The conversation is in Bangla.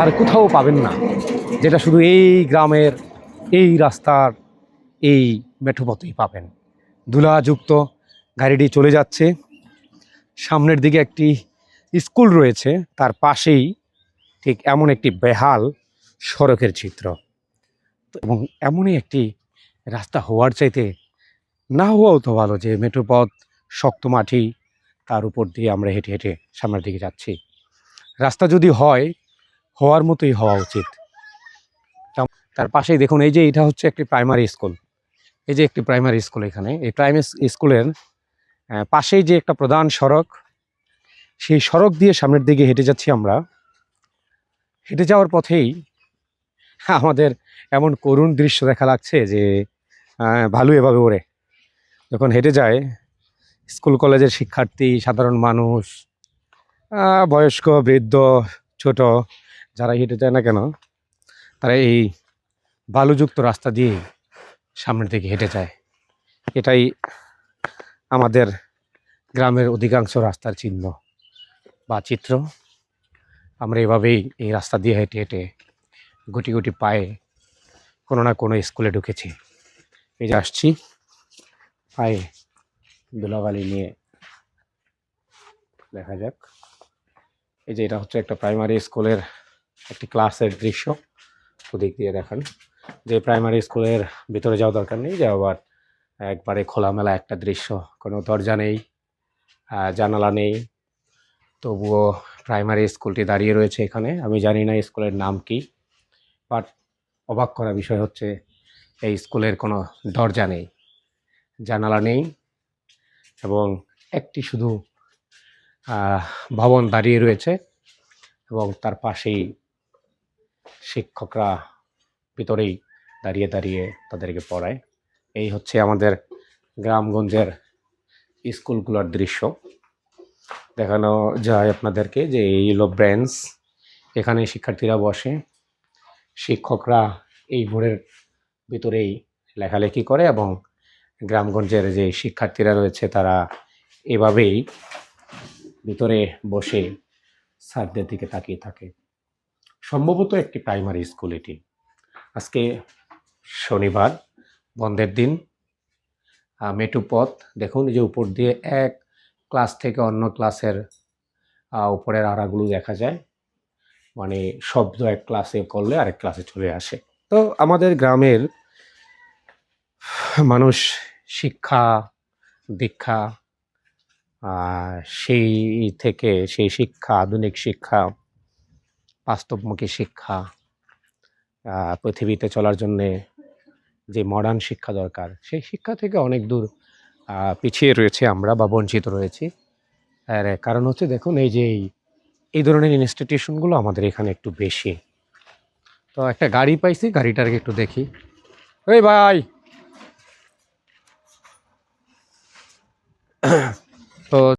আর কোথাও পাবেন না। যেটা শুধু এই গ্রামের, এই রাস্তার, এই মেঠোপথেই পাবেন। ধুলাযুক্ত গাড়িটি চলে যাচ্ছে। সামনের দিকে একটি স্কুল রয়েছে। তার পাশেই ঠিক এমন একটি বেহাল সড়কের চিত্র। এবং এমনই একটি রাস্তা হওয়ার চাইতে না হওয়াও তো ভালো যে মেঠোপথ শক্ত মাটি তার উপর দিয়ে আমরা হেঁটে হেঁটে সামনের দিকে যাচ্ছি। রাস্তা যদি হয় হওয়ার মতোই হওয়া উচিত। তার পাশেই দেখুন, এই যে এটা হচ্ছে একটি প্রাইমারি স্কুল এই যে একটি প্রাইমারি স্কুল এখানে। এই প্রাইমারি স্কুলের পাশেই যে একটা প্রধান সড়ক, সেই সড়ক দিয়ে সামনের দিকে হেঁটে যাচ্ছি আমরা। হেঁটে যাওয়ার পথেই আমাদের এমন করুণ দৃশ্য দেখা লাগছে যে ভালু এভাবে ওরে যখন হেঁটে যায় স্কুল কলেজের শিক্ষার্থী, সাধারণ মানুষ বয়স্ক, বৃদ্ধ, ছোট যারা হেঁটে যায় না কেন, তারা এই বালুযুক্ত রাস্তা দিয়ে সামনের দিকে হেঁটে যায়। এটাই আমাদের গ্রামের অধিকাংশ রাস্তার চিহ্ন বা চিত্র। আমরা এভাবেই এই রাস্তা দিয়ে হেঁটে হেঁটে গুটি গুটি পায়ে কোনো না কোনো স্কুলে ঢুকেছি। এই যে আসছি, পায়ে ধুলাবালি নিয়ে দেখা যাক। এই যে এটা হচ্ছে একটা প্রাইমারি স্কুলের একটি ক্লাসের দৃশ্য। ওদিক দিয়ে দেখান। যে প্রাইমারি স্কুলের ভিতরে যাওয়া দরকার নেই, যে আবার একবারে খোলামেলা একটা দৃশ্য। কোনো দরজা নেই জানালা নেই। তবুও প্রাইমারি স্কুলটি দাঁড়িয়ে রয়েছে এখানে। আমি জানি না স্কুলের নাম কি বাট অবাক করা বিষয় হচ্ছে, এই স্কুলের কোনো দরজা নেই, জানালা নেই এবং একটি শুধু ভবন দাঁড়িয়ে রয়েছে এবং তার পাশেই শিক্ষকরা ভিতরেই দাঁড়িয়ে দাঁড়িয়ে তাদেরকে পড়ায়। এই হচ্ছে আমাদের গ্রামগঞ্জের স্কুলগুলোর দৃশ্য। দেখানো যায় আপনাদেরকে যে এই হলো ব্রেঞ্চ। এখানে শিক্ষার্থীরা বসে। শিক্ষকরা এই বোর্ডের ভিতরেই লেখালেখি করে এবং গ্রামগঞ্জের যে শিক্ষার্থীরা রয়েছে তারা এভাবেই ভিতরে বসে স্যারদের দিকে তাকিয়ে থাকে। সম্ভবত একটি প্রাইমারি স্কুল এটি। আজকে শনিবার, বন্ধের দিন। মেটু পথ, দেখুন যে উপর দিয়ে এক ক্লাস থেকে অন্য ক্লাসের উপরের আড়াগুলো দেখা যায়। মানে শব্দ এক ক্লাসে করলে আরেক ক্লাসে চলে আসে। তো আমাদের গ্রামের মানুষ শিক্ষা, দীক্ষা সেই থেকে সেই শিক্ষা, আধুনিক শিক্ষা বাস্তবমুখী শিক্ষা পৃথিবীতে চলার জন্যে যে মডার্ন শিক্ষা দরকার, সেই শিক্ষা থেকে অনেক দূর পিছিয়ে রয়েছে আমরা বা বঞ্চিত রয়েছি। আর কারণ হচ্ছে দেখুন, এই যে এই- ধরনের ইনস্টিটিউশনগুলো আমাদের এখানে একটু বেশি। তো একটা গাড়ি পাইছি, গাড়িটাকে একটু দেখি। ওই ভাই! তো